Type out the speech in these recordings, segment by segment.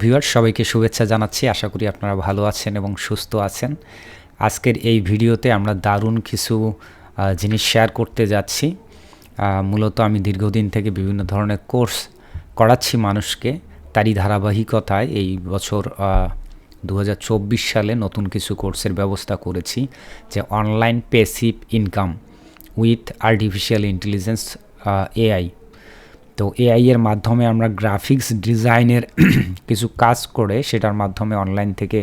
Viewer সবাইকে শুভেচ্ছা জানাচ্ছি। আশা করি আপনারা ভালো আছেন এবং সুস্থ আছেন। আজকের এই ভিডিওতে আমরা দারুণ কিছু জিনিস শেয়ার করতে যাচ্ছি। মূলত আমি দীর্ঘদিন থেকে বিভিন্ন ধরনের কোর্স করাচ্ছি মানুষকে। তারই ধারাবাহিকতায় এই বছর দু হাজার চব্বিশ সালে নতুন কিছু কোর্সের ব্যবস্থা করেছি, যে online passive income with artificial intelligence AI তো এআই এর মাধ্যমে আমরা গ্রাফিক্স ডিজাইনের কিছু কাজ করে সেটার মাধ্যমে অনলাইন থেকে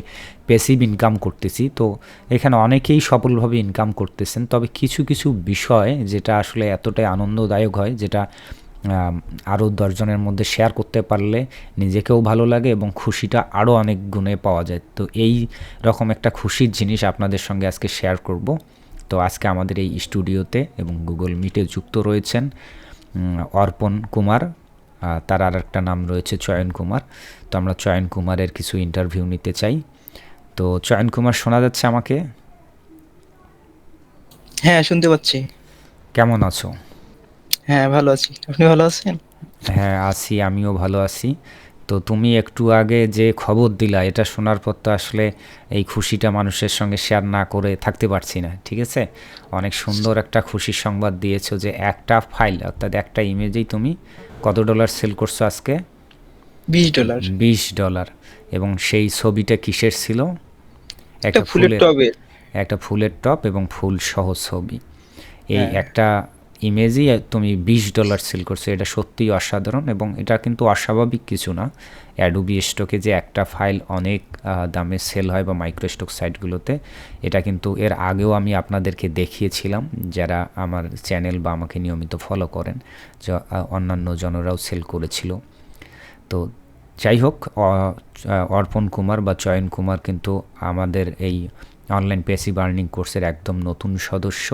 পেসিভ ইনকাম করতেছি। তো এখানে অনেকেই সফলভাবে ইনকাম করতেছেন, তবে কিছু কিছু বিষয় যেটা আসলে এতটাই আনন্দদায়ক হয়, যেটা আরও দশজনের মধ্যে শেয়ার করতে পারলে নিজেকেও ভালো লাগে এবং খুশিটা আরও অনেক গুণে পাওয়া যায়। তো এই রকম একটা খুশির জিনিস আপনাদের সঙ্গে আজকে শেয়ার করব। তো আজকে আমাদের এই স্টুডিওতে এবং গুগল মিটে যুক্ত রয়েছেন। অর্পণ কুমার তার আর একটা নাম রয়েছে চয়ন কুমার। তো আমরা চয়ন কুমারের কিছু ইন্টারভিউ নিতে চাই। তো চয়ন কুমার শোনা যাচ্ছে আমাকে? হ্যাঁ শুনতে পাচ্ছি। কেমন আছো? হ্যাঁ ভালো আছি। আপনি ভালো আছেন? হ্যাঁ আছি আমিও ভালো আছি। তো তুমি একটু আগে যে খবর দিলা এটা শোনার পর তো আসলে এই খুশিটা মানুষের সঙ্গে শেয়ার না করে থাকতে পারছি না ঠিক আছে? অনেক সুন্দর একটা খুশির সংবাদ দিয়েছ যে একটা ফাইল অর্থাৎ একটা ইমেজেই তুমি কত ডলার সেল করছ আজকে? বিশ ডলার বিশ ডলার এবং সেই ছবিটা কিসের ছিল? একটা ফুলের টবে। একটা ফুলের টপ এবং ফুল সহ ছবি। এই হ্যাঁ। একটা ইমেজই তুমি বিশ ডলার সেল করছ, এটা সত্যিই অসাধারণ এবং এটা কিন্তু অস্বাভাবিক কিছু না। অ্যাডোবি স্টকে যে একটা ফাইল অনেক দামে সেল হয় বা মাইক্রো মাইক্রোস্টক সাইটগুলোতে এটা কিন্তু এর আগেও আমি আপনাদেরকে দেখিয়েছিলাম, যারা আমার চ্যানেল বা আমাকে নিয়মিত ফলো করেন, যা অন্যান্য জনরাও সেল করেছিল। তো যাই হোক অর্পণ কুমার বা চয়ন কুমার কিন্তু আমাদের এই অনলাইন পেসিভ আর্নিং কোর্সের একদম নতুন সদস্য।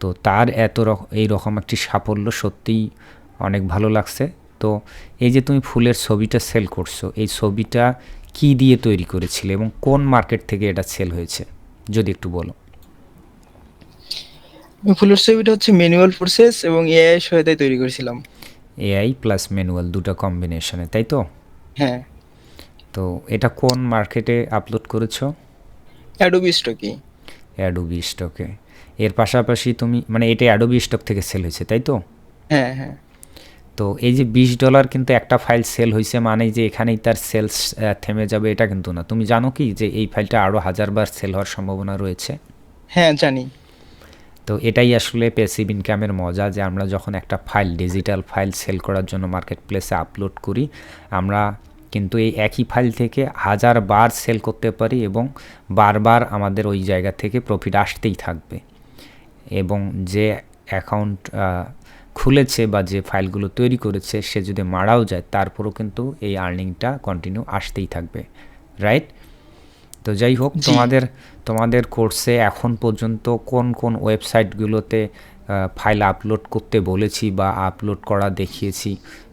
তো তার এত রক- এই রকম একটি সাফল্য সত্যিই অনেক ভালো লাগছে। তো এই যে তুমি ফুলের ছবিটা সেল করছ এই ছবিটা কি দিয়ে তৈরি করেছিলে এবং কোন মার্কেট থেকে এটা সেল হয়েছে? যদি একটু বলো। ফুলের ছবিটা হচ্ছে ম্যানুয়াল প্রসেস এবং এআই সহায়তায় তৈরি করেছিলাম। এআই প্লাস ম্যানুয়াল দুটো কম্বিনেশনে তাই তো? হ্যাঁ। তো এটা কোন মার্কেটে আপলোড করেছ? অ্যাডোবি স্টকে অ্যাডোবি স্টকে এর পাশাপাশি তুমি মানে এটা অ্যাডোবি স্টক থেকে সেল হয়েছে তাই তো? হ্যাঁ হ্যাঁ। তো এই যে বিশ ডলার কিন্তু একটা ফাইল সেল হয়েছে মানে যে এখানেই তার সেলস থেমে যাবে এটা কিন্তু না। তুমি জানো কি যে এই ফাইলটা আরও হাজারবার সেল হওয়ার সম্ভাবনা রয়েছে? হ্যাঁ জানি। তো এটাই আসলে পেসিভ ইনকামের মজা যে আমরা যখন একটা ফাইল ডিজিটাল ফাইল সেল করার জন্য মার্কেট প্লেসে আপলোড করি আমরা কিন্তু এই একই ফাইল থেকে হাজার বার সেল করতে পারি এবং বারবার আমাদের ওই জায়গা থেকে প্রফিট আসতেই থাকবে। এবং যে অ্যাকাউন্ট খুলেছে বা যে ফাইলগুলো তৈরি করেছে সে যদি মারাও যায় তারপরও কিন্তু এই আর্নিংটা কন্টিনিউ আসতেই থাকবে। রাইট তো যাই হোক তোমাদের তোমাদের কোর্সে এখন পর্যন্ত কোন কোন ওয়েবসাইটগুলোতে ফাইল আপলোড করতে বলেছি বা আপলোড করা দেখিয়েছি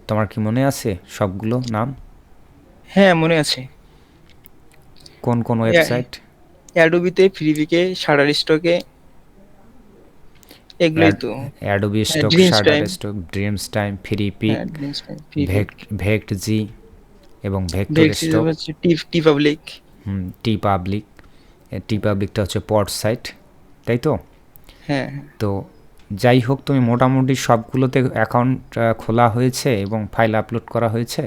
তোমার কি মনে আছে সবগুলো নাম? হ্যাঁ মনে আছে। কোন কোন ওয়েবসাইট অ্যাডোবিতে ফ্রিভিকে শাটার স্টকে এগুলোই তো। Adobe stock shutter stock Dreamstime Freepik হ্যাঁ, ভেক্ট জি এবং vector stock tee TeePublic hmm TeePublic tee পাবলিকটা হচ্ছে পট সাইট তাই তো? হ্যাঁ তো যাই হোক তুমি মোটামুটি সবগুলোতে অ্যাকাউন্ট খোলা হয়েছে এবং ফাইল আপলোড করা হয়েছে?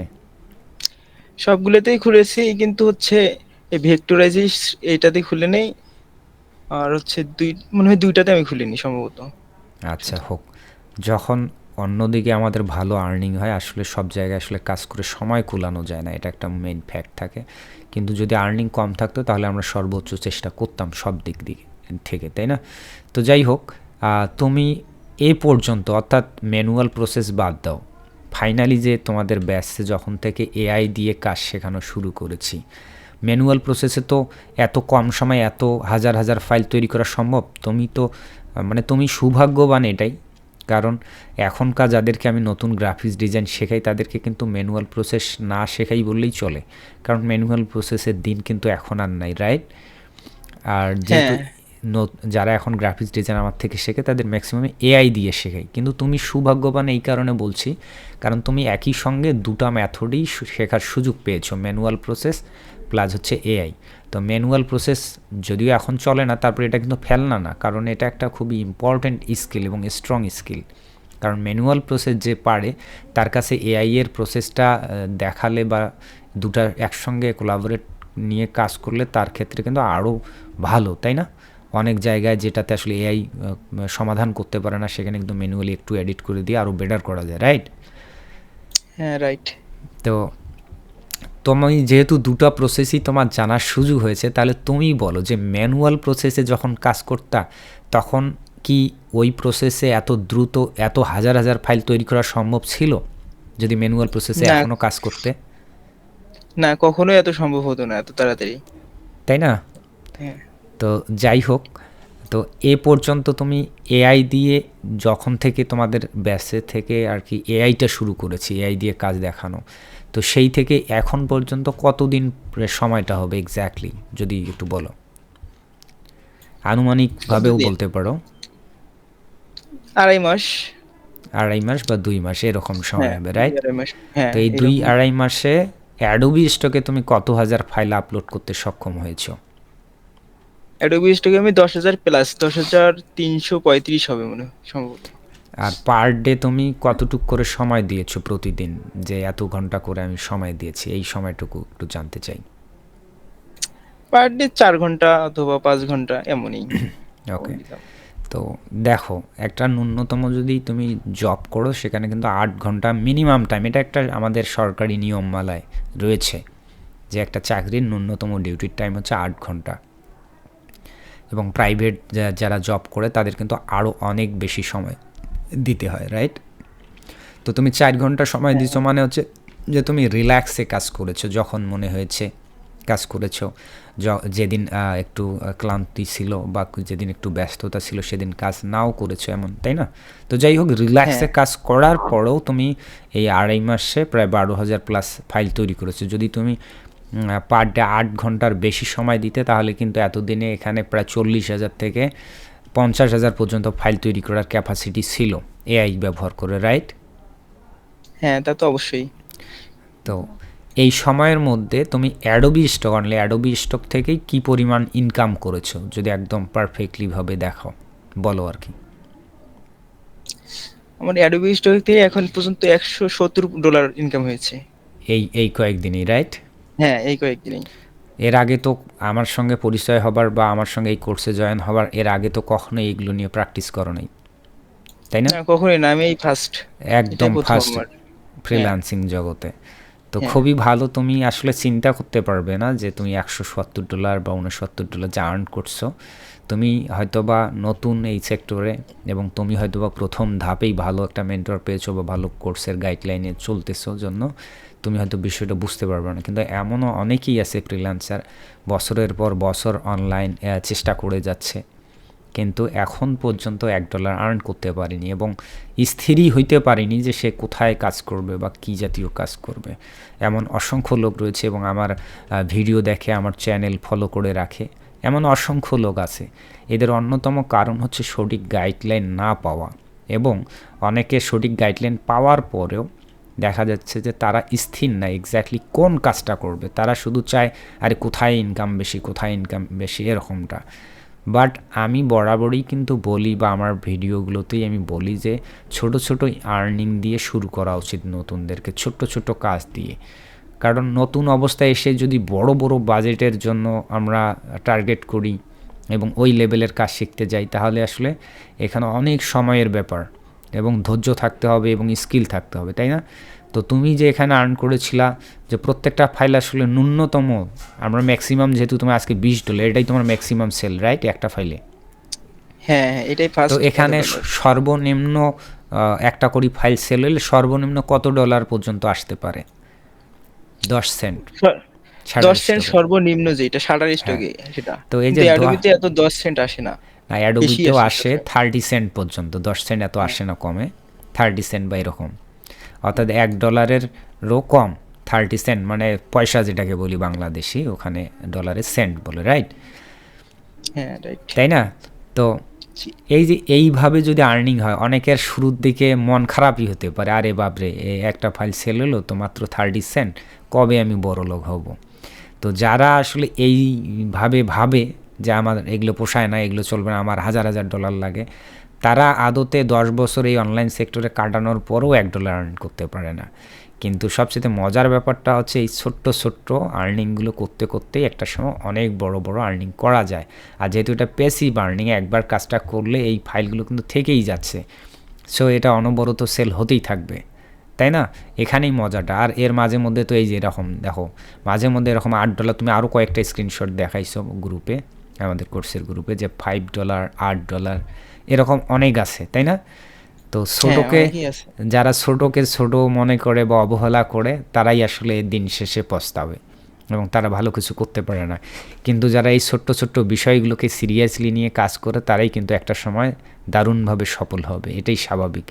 সবগুলোতেই খুলেছি, কিন্তু হচ্ছে এই ভেক্টরাইজিস এইটাতে খুলে নেই। আর হচ্ছে দুই, মনে হয় দুইটাতে আমি খুলিনি সম্ভবত। আচ্ছা হোক। যখন অন্যদিকে আমাদের ভালো আর্নিং হয়, আসলে সব জায়গায় আসলে কাজ করে সময় কুলানো যায় না, এটা একটা মেইন ফ্যাক্ট থাকে। কিন্তু যদি আর্নিং কম থাকতো, তাহলে আমরা সর্বোচ্চ চেষ্টা করতাম সব দিক দিকে থেকে, তাই না? তো যাই হোক তুমি এ পর্যন্ত, অর্থাৎ ম্যানুয়াল প্রসেস বাদ দাও। ফাইনালি যে তোমাদের ব্যাচে যখন থেকে এআই দিয়ে কাজ শেখানো শুরু করেছি ম্যানুয়াল প্রসেসে তো এত কম সময়ে এত হাজার হাজার ফাইল তৈরি করা সম্ভব? তুমি তো মানে তুমি সৌভাগ্যবান এটাই। কারণ এখনকার যাদেরকে আমি নতুন গ্রাফিক্স ডিজাইন শেখাই তাদেরকে কিন্তু ম্যানুয়াল প্রসেস না শেখাই বললেই চলে। কারণ ম্যানুয়াল প্রসেসের দিন কিন্তু এখন আর নাই রাইট আর যেহেতু হ্যাঁ। নত- যারা এখন গ্রাফিক্স ডিজাইন আমার থেকে শেখে, তাদের ম্যাক্সিমাম এআই দিয়ে শেখাই। কিন্তু তুমি সৌভাগ্যবান এই কারণে বলছি, কারণ তুমি একই সঙ্গে দুটা মেথডই শু- শেখার সুযোগ পেয়েছ। ম্যানুয়াল প্রসেস প্লাস হচ্ছে এআই তো ম্যানুয়াল প্রসেস যদিও এখন চলে না, তারপরে এটা কিন্তু ফেলনা না, কারণ এটা একটা খুবই ইম্পর্ট্যান্ট স্কিল এবং স্ট্রং স্কিল কারণ ম্যানুয়াল প্রসেস যে পারে, তার কাছে এআই এর প্রসেসটা দেখালে বা দুটা একসঙ্গে কোলাবোরেট নিয়ে কাজ করলে তার ক্ষেত্রে কিন্তু আরও ভালো, তাই না? অনেক জায়গায় যেটাতে আসলে এআই সমাধান করতে পারে না সেখানে একদম ম্যানুয়ালি একটু এডিট করে দিয়ে আরও বেটার করা যায় রাইট হ্যাঁ রাইট তো তুমি যেহেতু দুটো প্রসেসই তোমার জানার সুযোগ হয়েছে তাহলে তুমি বলো যে ম্যানুয়াল প্রসেসে যখন কাজ করতা তখন কি ওই প্রসেসে এত দ্রুত এত হাজার হাজার ফাইল তৈরি করা সম্ভব ছিল? যদি ম্যানুয়াল প্রসেসে এখনও কাজ করতে? না কখনোই এত সম্ভব হতো না এত তাড়াতাড়ি। তাই না? হ্যাঁ। তো যাই হোক তো এ পর্যন্ত তুমি এআই দিয়ে যখন থেকে তোমাদের ব্যাসে থেকে আর কি এআইটা শুরু করেছি এআই দিয়ে কাজ দেখানো তো সেই থেকে এখন পর্যন্ত কতদিন সময়টা হবে এক্স্যাক্টলি যদি একটু বলো? আনুমানিকভাবেও বলতে পারো। আড়াই মাস। আড়াই মাস বা দুই মাস এরকম সময় হ্যাঁ, হবে রাইট হ্যাঁ তো এই দুই আড়াই মাসে অ্যাডোবি স্টকে তুমি কত হাজার ফাইল আপলোড করতে সক্ষম হয়েছো? অ্যাডোবি স্টকে আমি দশ হাজার প্লাস দশ হাজার তিনশো পঁয়ত্রিশ হবে মনে হয় সম্ভবত। আর পার ডে তুমি কতটুক করে সময় দিয়েছ প্রতিদিন? যে এত ঘণ্টা করে আমি সময় দিয়েছি এই সময়টুকু একটু জানতে চাই। পার ডে চার ঘণ্টা অথবা পাঁচ ঘণ্টা এমনই। ওকে তো দেখো একটা ন্যূনতম যদি তুমি জব করো সেখানে কিন্তু আট ঘণ্টা মিনিমাম টাইম এটা একটা আমাদের সরকারি নিয়মমালায় রয়েছে যে একটা চাকরির ন্যূনতম ডিউটির টাইম হচ্ছে আট ঘণ্টা। এবং প্রাইভেট যারা জব করে তাদের কিন্তু আরও অনেক বেশি সময় দিতে হয় রাইট তো তুমি চার ঘণ্টা সময় দিছো মানে হচ্ছে যে তুমি রিল্যাক্সে কাজ করেছ যখন মনে হয়েছে কাজ করেছ। যেদিন একটু ক্লান্তি ছিল বা যেদিন একটু ব্যস্ততা ছিল সেদিন কাজ নাও করেছ এমন তাই না? তো যাই হোক রিল্যাক্সে কাজ করার পরেও তুমি এই আড়াই মাসে প্রায় বারো হাজার প্লাস ফাইল তৈরি করেছ। যদি তুমি পার ডে আট ঘণ্টার বেশি সময় দিতে তাহলে কিন্তু এতদিনে এখানে প্রায় চল্লিশ হাজার থেকে পঞ্চাশ হাজার পর্যন্ত ফাইল তৈরি করার ক্যাপাসিটি ছিল এআই ব্যবহার করে রাইট হ্যাঁ তা তো অবশ্যই। তো এই সময়ের মধ্যে তুমি অ্যাডোবি স্টক আনলে অ্যাডোবি স্টক থেকেই কি পরিমাণ ইনকাম করেছ যদি একদম পারফেক্টলি ভাবে দেখো বলো আর কি। আমার অ্যাডোবি স্টক থেকে এখন পর্যন্ত একশো সত্তর ডলার ইনকাম হয়েছে। এই এই কয়েকদিনই রাইট হ্যাঁ এই কয়েকদিনেই এর আগে তো আমার সঙ্গে পরিচয় হবার বা আমার সঙ্গে এই কোর্সে জয়েন হবার এর আগে তো কখনো এইগুলো নিয়ে প্র্যাকটিস করো নাই। তাই না? কখনোই না আমি এই ফার্স্ট একদম ফার্স্ট ফ্রিল্যান্সিং জগতে। তো হ্যাঁ। খুবই ভালো তুমি আসলে চিন্তা করতে পারবে না যে তুমি একশো সত্তর ডলার বা উনসত্তর ডলার যা আর্ন করছ তুমি হয়তোবা নতুন এই সেক্টরে এবং তুমি হয়তোবা প্রথম ধাপেই ভালো একটা মেন্টর পেয়েছ বা ভালো কোর্সের গাইডলাইনে চলতেছো জন্য। তুমি হয়তো বিষয়টা বুঝতে পারবে না। কিন্তু এমনও অনেকেই আছে ফ্রিল্যান্সার বছরের পর বছর অনলাইন চেষ্টা করে যাচ্ছে। কিন্তু এখন পর্যন্ত এক ডলার আর্ন করতে পারিনি এবং স্থিরই হইতে পারিনি যে সে কোথায় কাজ করবে বা কী জাতীয় কাজ করবে। এমন অসংখ্য লোক রয়েছে এবং আমার ভিডিও দেখে আমার চ্যানেল ফলো করে রাখে। এমন অসংখ্য লোক আছে। এদের অন্যতম কারণ হচ্ছে সঠিক গাইডলাইন না পাওয়া। এবং অনেকে সঠিক গাইডলাইন পাওয়ার পরেও দেখা যাচ্ছে যে তারা স্থির না এক্স্যাক্টলি কোন কাজটা করবে। তারা শুধু চায়, আরে কোথায় ইনকাম বেশি, কোথায় ইনকাম বেশি? এরকমটা। বাট আমি বরাবরই কিন্তু বলি বা আমার ভিডিওগুলোতেই আমি বলি যে ছোট ছোট আর্নিং দিয়ে শুরু করা উচিত নতুনদেরকে ছোট্ট ছোট্ট কাজ দিয়ে। কারণ নতুন অবস্থায় এসে যদি বড় বড় বাজেটের জন্য আমরা টার্গেট করি এবং ওই লেভেলের কাজ শিখতে যাই, তাহলে আসলে এখানে অনেক সময়ের ব্যাপার। এবং ধৈর্য থাকতে হবে এবং স্কিল থাকতে হবে তাই না? তো তুমি যে এখানে আর্ন করেছিলা যে প্রত্যেকটা ফাইল আসলে ন্যূনতম আমরা ম্যাক্সিমাম যেহেতু তুমি আজকে বিশ ডলার এটাই তোমার ম্যাক্সিমাম সেল রাইট একটা ফাইলে হ্যাঁ হ্যাঁ এটাই ফার্স্ট তো এখানে সর্বনিম্ন একটা করে ফাইল সেল হলে সর্বনিম্ন কত ডলার পর্যন্ত আসতে পারে? দশ সেন্ট দশ সেন্ট সর্বনিম্ন যেটা শাটার স্টকে সেটা। তো এই যে এত দশ সেন্ট আসে না। না অ্যাডোবিতেও আসে থার্টি সেন্ট পর্যন্ত দশ সেন্ট এত আসে না কমে থার্টি সেন্ট বা এরকম। অর্থাৎ এক ডলারেরও কম থার্টি সেন্ট মানে পয়সা যেটাকে বলি বাংলাদেশি ওখানে ডলারের সেন্ট বলে রাইট হ্যাঁ তাই না? তো এই যে এইভাবে যদি আর্নিং হয় অনেকের শুরুর দিকে মন খারাপই হতে পারে আরে বাপরে একটা ফাইল সেল হলো তো মাত্র থার্টি সেন্ট কবে আমি বড় লোক হব? তো যারা আসলে এইভাবে ভাবে যে আমার এগুলো পোষায় না, এগুলো চলবে না, আমার হাজার হাজার ডলার লাগে। তারা আদতে দশ বছর এই অনলাইন সেক্টরে কাটানোর পরেও এক ডলার আর্ন করতে পারে না। কিন্তু সবচেয়ে মজার ব্যাপারটা হচ্ছে এই ছোট্ট ছোট্ট আর্নিংগুলো করতে, করতেই একটা সময় অনেক বড় বড় আর্নিং করা যায়। আর যেহেতু এটা পেসিভ আর্নিং একবার কাজটা করলে এই ফাইলগুলো কিন্তু থেকেই যাচ্ছে। সো এটা অনবরত সেল হতেই থাকবে। তাই না? এখানেই মজাটা। আর এর মাঝে মধ্যে তো এই যে এরকম, দেখো, মাঝে মধ্যে এরকম আট ডলার তুমি আরও কয়েকটা স্ক্রিনশট দেখাইছো গ্রুপে আমাদের কোর্সের গ্রুপে যে ফাইভ ডলার আট ডলার এরকম অনেক আছে তাই না? তো ছোটোকে হ্যাঁ, আছে। যারা ছোটোকে ছোট মনে করে বা অবহেলা করে তারাই আসলে দিন শেষে পস্তাবে এবং তারা ভালো কিছু করতে পারে না। কিন্তু যারা এই ছোট্ট ছোট্ট বিষয়গুলোকে সিরিয়াসলি নিয়ে কাজ করে তারাই কিন্তু একটা সময় দারুণভাবে সফল হবে এটাই স্বাভাবিক।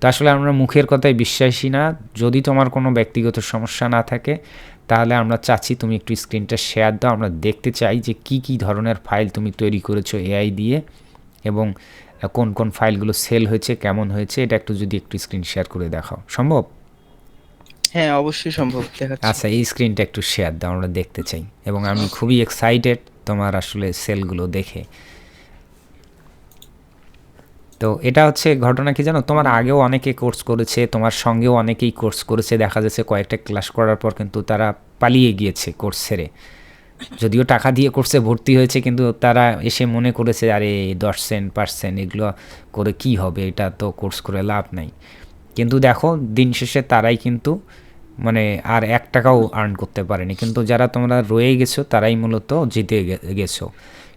তো আসলে আমরা মুখের কথায় বিশ্বাসী না যদি তোমার কোনো ব্যক্তিগত সমস্যা না থাকে তাহলে আমরা চাচ্ছি তুমি একটু স্ক্রিনটা শেয়ার দাও। আমরা দেখতে চাই যে কি কি ধরনের ফাইল তুমি তৈরি করেছ এআই দিয়ে এবং কোন কোন ফাইলগুলো সেল হয়েছে কেমন হয়েছে এটা একটু যদি একটু স্ক্রিন শেয়ার করে দেখাও। সম্ভব? হ্যাঁ অবশ্যই সম্ভব। দেখাচ্ছি। আচ্ছা এই স্ক্রিনটা একটু শেয়ার দাও আমরা দেখতে চাই। এবং আমি খুবই এক্সাইটেড তোমার আসলে সেলগুলো দেখে। তো এটা হচ্ছে ঘটনা কি জানো? তোমার আগেও অনেকে কোর্স করেছে, তোমার সঙ্গেও অনেকেই কোর্স করেছে। দেখা যাচ্ছে কয়েকটা ক্লাস করার পর কিন্তু তারা পালিয়ে গিয়েছে কোর্স ছেড়ে। যদিও টাকা দিয়ে কোর্সে ভর্তি হয়েছে, কিন্তু তারা এসে মনে করেছে, আরে, দশ সেন্ট পার্সেন্ট এগুলো করে কি হবে? এটা তো কোর্স করে লাভ নাই। কিন্তু দেখো, দিন শেষে তারাই কিন্তু মানে আর এক টাকাও আর্ন করতে পারেনি। কিন্তু যারা তোমরা রয়ে গেছো, তারাই মূলত জিতে গেছো।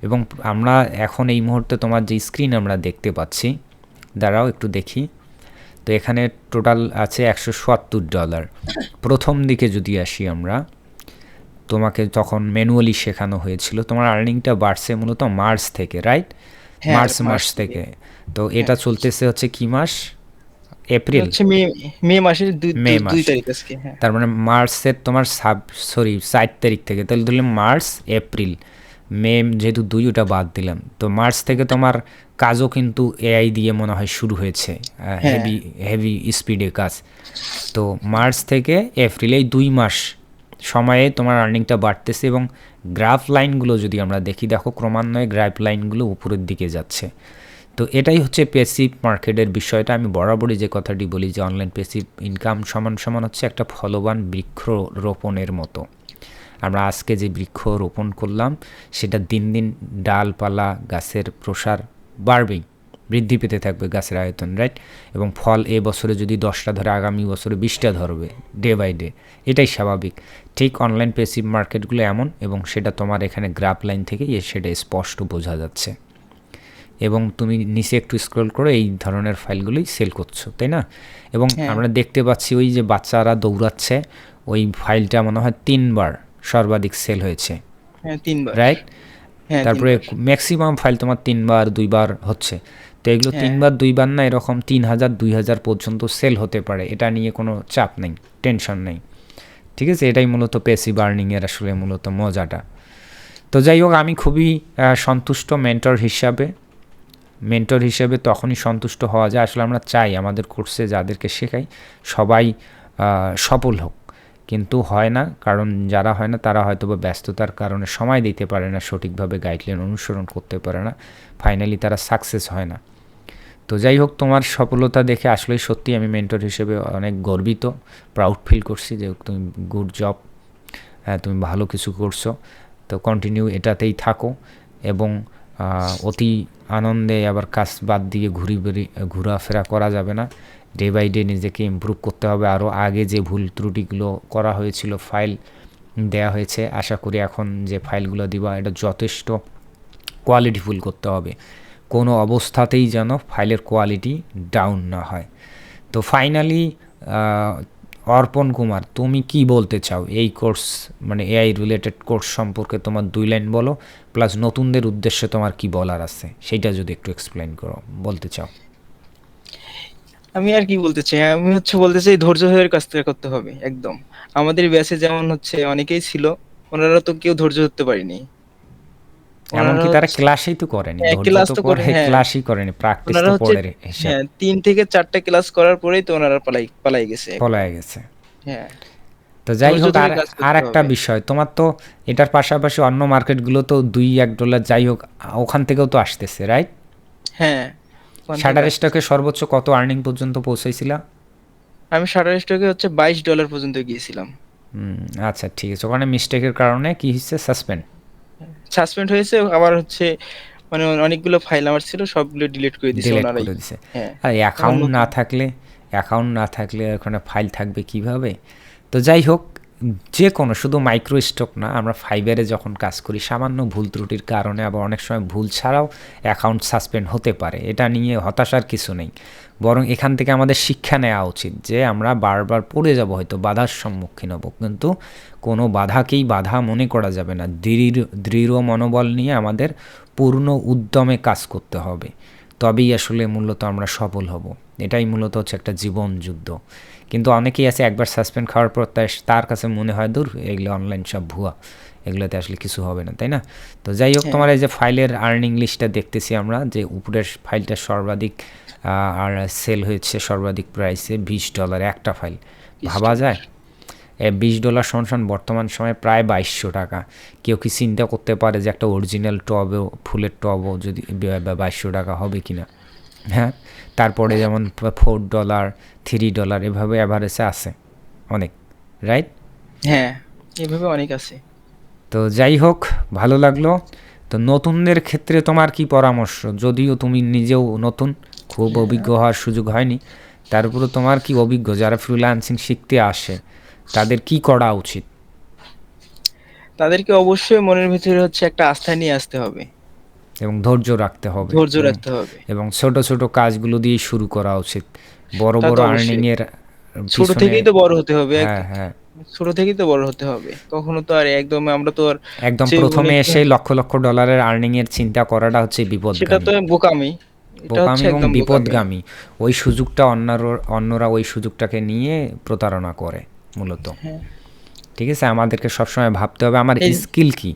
এবং আমরা এখন এই মুহূর্তে তোমার যে স্ক্রিন আমরা দেখতে পাচ্ছি দাঁড়াও একটু দেখি। তো এখানে টোটাল আছে একশো সত্তর ডলার প্রথম দিকে যদি আসি আমরা তোমাকে তখন ম্যানুয়ালি শেখানো হয়েছিল। তোমার আর্নিংটা বাড়ছে মূলত মার্চ থেকে রাইট হ্যাঁ, মার্চ মাস থেকে। তো এটা চলতেছে হচ্ছে কি মাস? এপ্রিল। মে মাসের মে মাস। হ্যাঁ। তার মানে মার্চের তোমার সাব সরি ষাট তারিখ থেকে। তাহলে ধরলে মার্চ এপ্রিল। মে যেহেতু দুই ওটা বাদ দিলাম তো মার্চ থেকে তোমার কাজও কিন্তু এআই দিয়ে মনে হয় শুরু হয়েছে হেভি হেভি স্পিডে কাজ। তো মার্চ থেকে এপ্রিল এই দুই মাস সময়ে তোমার আর্নিংটা বাড়তেছে এবং গ্রাফ লাইনগুলো যদি আমরা দেখি দেখো ক্রমান্বয়ে গ্রাফ লাইনগুলো উপরের দিকে যাচ্ছে। তো এটাই হচ্ছে পেসিভ মার্কেটের বিষয়টা। আমি বরাবরই যে কথাটি বলি যে অনলাইন পেসিভ ইনকাম সমান সমান হচ্ছে একটা ফলবান বৃক্ষ রোপণের মতো। আমরা আজকে যে বৃক্ষ রোপণ করলাম সেটা দিন দিন ডালপালা গাছের প্রসার বাড়বেই। বৃদ্ধি পেতে থাকবে গাছের আয়তন রাইট এবং ফল এ বছরে যদি দশটা ধরে আগামী বছরে বিশটা ধরবে ডে বাই ডে এটাই স্বাভাবিক। ঠিক অনলাইন পেসিভ মার্কেটগুলো এমন এবং সেটা তোমার এখানে গ্রাফ লাইন থেকে সেটা স্পষ্ট বোঝা যাচ্ছে। এবং তুমি নিচে একটু স্ক্রল করে এই ধরনের ফাইলগুলোই সেল করছ তাই না? এবং হ্যাঁ। আমরা দেখতে পাচ্ছি ওই যে বাচ্চারা দৌড়াচ্ছে ওই ফাইলটা মনে হয় তিনবার সর্বাধিক সেল হয়েছে। হ্যাঁ তিনবার। রাইট হ্যাঁ তারপরে ম্যাক্সিমাম ফাইল তোমার তিনবার দুইবার হচ্ছে। তো এগুলো হ্যাঁ। তিনবার দুইবার না এরকম তিন হাজার দুই হাজার পর্যন্ত সেল হতে পারে। এটা নিয়ে কোনো চাপ নেই টেনশন নেই। ঠিক আছে? এটাই মূলত পেসি বার্নিংয়ের আসলে মূলত মজাটা। তো যাই হোক আমি খুবই সন্তুষ্ট মেন্টর হিসাবে। মেন্টর হিসেবে তখনই সন্তুষ্ট হওয়া যায়। আসলে আমরা চাই আমাদের কোর্সে যাদেরকে শেখাই সবাই সফল হোক। কিন্তু হয় না। কারণ যারা হয় না, তারা হয়তো বা ব্যস্ততার কারণে সময় দিতে পারে না, সঠিকভাবে গাইডলাইন অনুসরণ করতে পারে না। ফাইনালি তারা সাকসেস হয় না। তো যাই হোক, তোমার সফলতা দেখে আসলেই সত্যি আমি মেন্টর হিসেবে অনেক গর্বিত প্রাউড ফিল করছি যে তুমি গুড জব হ্যাঁ তুমি ভালো কিছু করছ। তো কন্টিনিউ এটাতেই থাকো এবং অতি আনন্দে আবার কাজ বাদ দিয়ে ঘুরি ঘোরাফেরা করা যাবে না। ডে বাই ডে নিজেকে ইমপ্রুভ করতে হবে। আরও আগে যে ভুল ত্রুটিগুলো করা হয়েছিল ফাইল দেয়া হয়েছে, আশা করি এখন যে ফাইলগুলো দিবা, এটা যথেষ্ট কোয়ালিটিফুল করতে হবে। কোনো অবস্থাতেই যেন ফাইলের কোয়ালিটি ডাউন না হয়। তো ফাইনালি অর্পণ কুমার, তুমি কি বলতে চাও? এই কোর্স মানে এআই রিলেটেড কোর্স সম্পর্কে তোমার দুই লাইন বলো প্লাস নতুনদের উদ্দেশ্যে তোমার কি বলার আছে? সেইটা যদি একটু এক্সপ্লেন করো, বলতে চাও। আমি আর কি বলতে চাই? আমি হচ্ছে বলতে চাই ধৈর্য ধরে কাজটা করতে হবে একদম। আমাদের ব্যাচে যেমন হচ্ছে অনেকেই ছিল ওনারা তো কেউ ধৈর্য ধরতে পারেনি। এমনকি তারা ক্লাসেই তো করেনি হ্যাঁ, ক্লাস তো করে হ্যাঁ। ক্লাসই করেনি প্র্যাকটিস তো পড়ে হ্যাঁ। তিন থেকে চারটা ক্লাস করার পরেই তো ওনারা পালাই পালাই গেছে। পলায় গেছে। হ্যাঁ। তো যাই হোক আর আর একটা বিষয় তোমার তো এটার পাশাপাশি অন্য মার্কেটগুলো তো দুই এক ডলার যাই হোক ওখান থেকেও তো আসতেছে রাইট হ্যাঁ। শাটার স্টকে সর্বোচ্চ কত আর্নিং পর্যন্ত পৌঁছাইছিলা? আমি শাটার স্টকে হচ্ছে বাইশ ডলার পর্যন্ত গিয়েছিলাম। আচ্ছা ঠিক আছে। ওখানে মিস্টেকের কারণে কি হচ্ছে সাসপেন্ড সাসপেন্ড হয়েছে আবার হচ্ছে মানে অনেকগুলো ফাইল আমার ছিল সবগুলো ডিলিট করে দিয়েছে ডিলেট ওনারাই। হ্যাঁ। আর অ্যাকাউন্ট না থাকলে অ্যাকাউন্ট না থাকলে ওখানে ফাইল থাকবে কীভাবে? তো যাই হোক যে কোনো, শুধু মাইক্রো স্টক না, আমরা ফাইবারে যখন কাজ করি, সামান্য ভুল ত্রুটির কারণে আবার অনেক সময় ভুল ছাড়াও অ্যাকাউন্ট সাসপেন্ড হতে পারে। এটা নিয়ে হতাশার কিছু নেই। বরং এখান থেকে আমাদের শিক্ষা নেওয়া উচিত যে, আমরা বারবার পড়ে যাব, হয়তো বাধার সম্মুখীন হব। কিন্তু কোনো বাধাকেই বাধা মনে করা যাবে না। দৃঢ় দৃঢ় মনোবল নিয়ে আমাদের পূর্ণ উদ্যমে কাজ করতে হবে। তবেই আসলে মূলত আমরা সফল হব। এটাই মূলত হচ্ছে একটা জীবন যুদ্ধ। কিন্তু অনেকেই আছে একবার সাসপেন্ড খাওয়ার পর তার- তার কাছে মনে হয় দূর এগুলো অনলাইন সব ভুয়া। এগুলোতে আসলে কিছু হবে না। তাই না? তো যাই হোক হ্যাঁ। তোমার এই যে ফাইলের আর্নিং লিস্টটা দেখতেছি আমরা যে উপরের ফাইলটা সর্বাধিক আর সেল হয়েছে সর্বাধিক প্রাইসে বিশ ডলার একটা ফাইল ভাবা যায়? এ বিশ ডলার সমান বর্তমান সময়ে প্রায় বাইশশো টাকা। কেউ কি চিন্তা করতে পারে যে একটা অরিজিনাল টবেও ফুলের টবও যদি বাইশশো টাকা হবে কি না হ্যাঁ? তারপরে যেমন ফোর ডলার থ্রি ডলার এভাবে অ্যাভারেজে আছে অনেক রাইট হ্যাঁ এভাবে অনেক আছে। তো যাই হোক ভালো লাগল। তো নতুনদের ক্ষেত্রে তোমার কি পরামর্শ? যদিও তুমি নিজেও নতুন খুব অভিজ্ঞ হওয়ার সুযোগ হয়নি। তারপরে তোমার কি অভিজ্ঞ? যারা ফ্রিল্যান্সিং শিখতে আসে তাদের কি করা উচিত? তাদেরকে অবশ্যই মনের ভিতরে হচ্ছে একটা আস্থা নিয়ে আসতে হবে। এবং ধৈর্য রাখতে হবে। ধৈর্য রাখতে হবে। এবং ছোট ছোট কাজগুলো দিয়ে শুরু করা উচিত। বড় বড় আর্নিং এর ছোট থেকেই তো বড় হতে হবে। হ্যাঁ হ্যাঁ। ছোট থেকেই তো বড় হতে হবে। কখনো তো আর একদম আমরা তো আর একদম প্রথমে এসে লক্ষ লক্ষ ডলারের আর্নিং এর চিন্তা করাটা হচ্ছে বিপদ সেটা তো বোকামি। বোকামি এবং বিপদগামী। ওই সুযোগটা অন্যরা অন্যরা ওই সুযোগটাকে নিয়ে প্রতারণা করে মূলত। হ্যাঁ। ঠিক আছে? আমাদেরকে সবসময় ভাবতে হবে আমার স্কিল কি?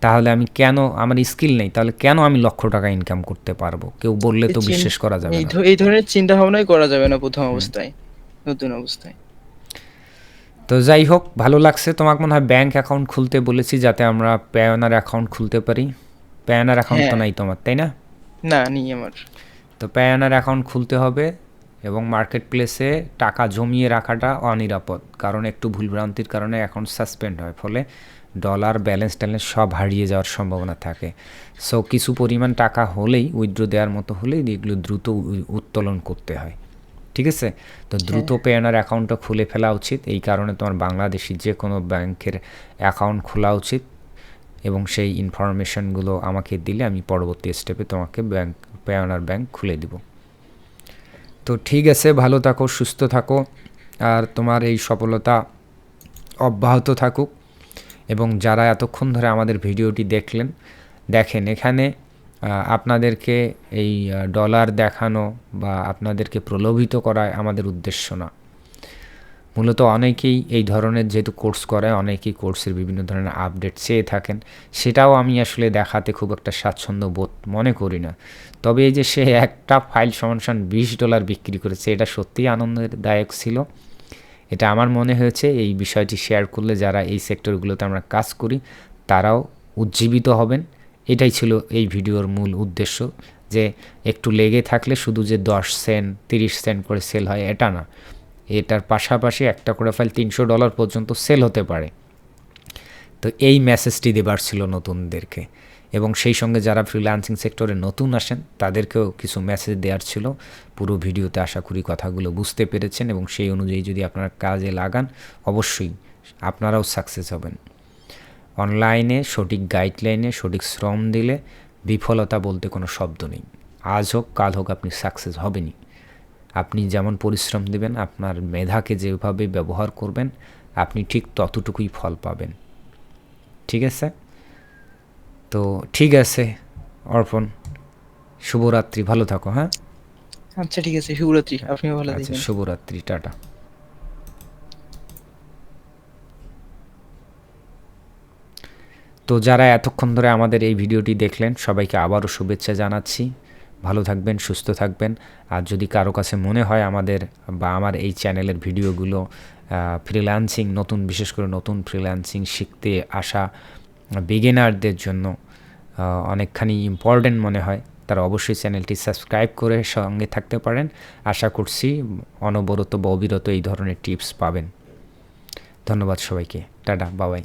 তাহলে আমি কেন আমার স্কিল নেই তাহলে কেন আমি লক্ষ টাকা ইনকাম করতে পারব? কেউ বললে তো বিশ্বাস করা যাবে না। এই ধরনের চিন্তা ভাবনাই করা যাবে না প্রথম অবস্থায় নতুন অবস্থায়। তো যাই হোক ভালো লাগছে। তোমাকে মনে হয় ব্যাংক অ্যাকাউন্ট খুলতে বলেছি যাতে আমরা পেয়নার অ্যাকাউন্ট খুলতে পারি। পেয়নার অ্যাকাউন্ট তো হ্যাঁ। নাই তোমার তাই না? না নি আমার। তো পেয়নার অ্যাকাউন্ট খুলতে হবে। এবং মার্কেট প্লেসে টাকা জমিয়ে রাখাটা অনিরাপদ কারণ একটু ভুলভ্রান্তির কারণে অ্যাকাউন্ট সাসপেন্ড হয় ফলে ডলার ব্যালেন্স ট্যালেন্স সব হারিয়ে যাওয়ার সম্ভাবনা থাকে। সো কিছু পরিমাণ টাকা হলেই উইথড্র দেওয়ার মতো হলেই এগুলো দ্রুত উত্তোলন করতে হয়। ঠিক আছে? তো দ্রুত পেয়নার অ্যাকাউন্টটা খুলে ফেলা উচিত এই কারণে তোমার বাংলাদেশি যে কোনো ব্যাংকের অ্যাকাউন্ট খোলা উচিত এবং সেই ইনফরমেশনগুলো আমাকে দিলে আমি পরবর্তী স্টেপে তোমাকে ব্যাংক পেয়নার ব্যাংক খুলে দিব। তো ঠিক আছে, ভালো থাকো, সুস্থ থাকো। আর তোমার এই সফলতা অব্যাহত থাকুক। এবং যারা এতক্ষণ ধরে আমাদের ভিডিওটি দেখলেন, দেখেন, এখানে আপনাদেরকে এই ডলার দেখানো বা আপনাদেরকে প্রলোভিত করায় আমাদের উদ্দেশ্য না। মূলত অনেকেই এই ধরনের যেহেতু কোর্স করে অনেকেই কোর্সের বিভিন্ন ধরনের আপডেট চেয়ে থাকেন। সেটাও আমি আসলে দেখাতে খুব একটা স্বাচ্ছন্দ্য বোধ মনে করি না। তবে এই যে সে একটা ফাইল সমান সমান বিশ ডলার বিক্রি করেছে, এটা সত্যিই আনন্দদায়ক ছিল। এটা আমার মনে হয়েছে, এই বিষয়টি শেয়ার করলে যারা এই সেক্টরগুলোতে আমরা কাজ করি, তারাও উজ্জীবিত হবেন। এটাই ছিল এই ভিডিওর মূল উদ্দেশ্য, যে একটু লেগে থাকলে শুধু যে দশ সেন্ট তিরিশ সেন্ট করে সেল হয়, এটা না। এটার পাশাপাশি একটা করে ফাইল তিনশো ডলার পর্যন্ত সেল হতে পারে। তো এই মেসেজটি দেবার ছিল নতুনদেরকে। এবং সেই সঙ্গে যারা ফ্রিল্যান্সিং সেক্টরে নতুন আসেন, তাদেরকেও কিছু মেসেজ দেওয়ার ছিল। পুরো ভিডিওতে আশা করি কথাগুলো বুঝতে পেরেছেন এবং সেই অনুযায়ী যদি আপনারা কাজে লাগান, অবশ্যই আপনারাও সাকসেস হবেন। অনলাইনে সঠিক গাইডলাইনে সঠিক শ্রম দিলে বিফলতা বলতে কোনো শব্দ নেই। আজ হোক, কাল হোক, আপনি সাকসেস হবেনই। আপনি যেমন পরিশ্রম দেবেন আপনার মেধাকে যেভাবে ব্যবহার করবেন আপনি ঠিক ততটুকুই ফল পাবেন। ঠিক আছে? তো ঠিক আছে অর্পণ শুভরাত্রি ভালো থাকো হ্যাঁ? আচ্ছা ঠিক আছে শুভরাত্রি আপনিও ভালো আচ্ছা থাকবেন। শুভরাত্রি টাটা। তো তো যারা এতক্ষণ ধরে আমাদের এই ভিডিওটি দেখলেন সবাইকে আবারও শুভেচ্ছা জানাচ্ছি। ভালো থাকবেন, সুস্থ থাকবেন। আর যদি কারও কাছে মনে হয় আমাদের বা আমার এই চ্যানেলের ভিডিওগুলো ফ্রিল্যান্সিং নতুন, বিশেষ করে নতুন ফ্রিল্যান্সিং শিখতে আসা বিগিনারদের জন্য অনেকখানি ইম্পর্ট্যান্ট মনে হয়, তারা অবশ্যই চ্যানেলটি সাবস্ক্রাইব করে সঙ্গে থাকতে পারেন। আশা করছি অনবরত বা অবিরত এই ধরনের টিপস পাবেন। ধন্যবাদ সবাইকে। টাটা বাবাই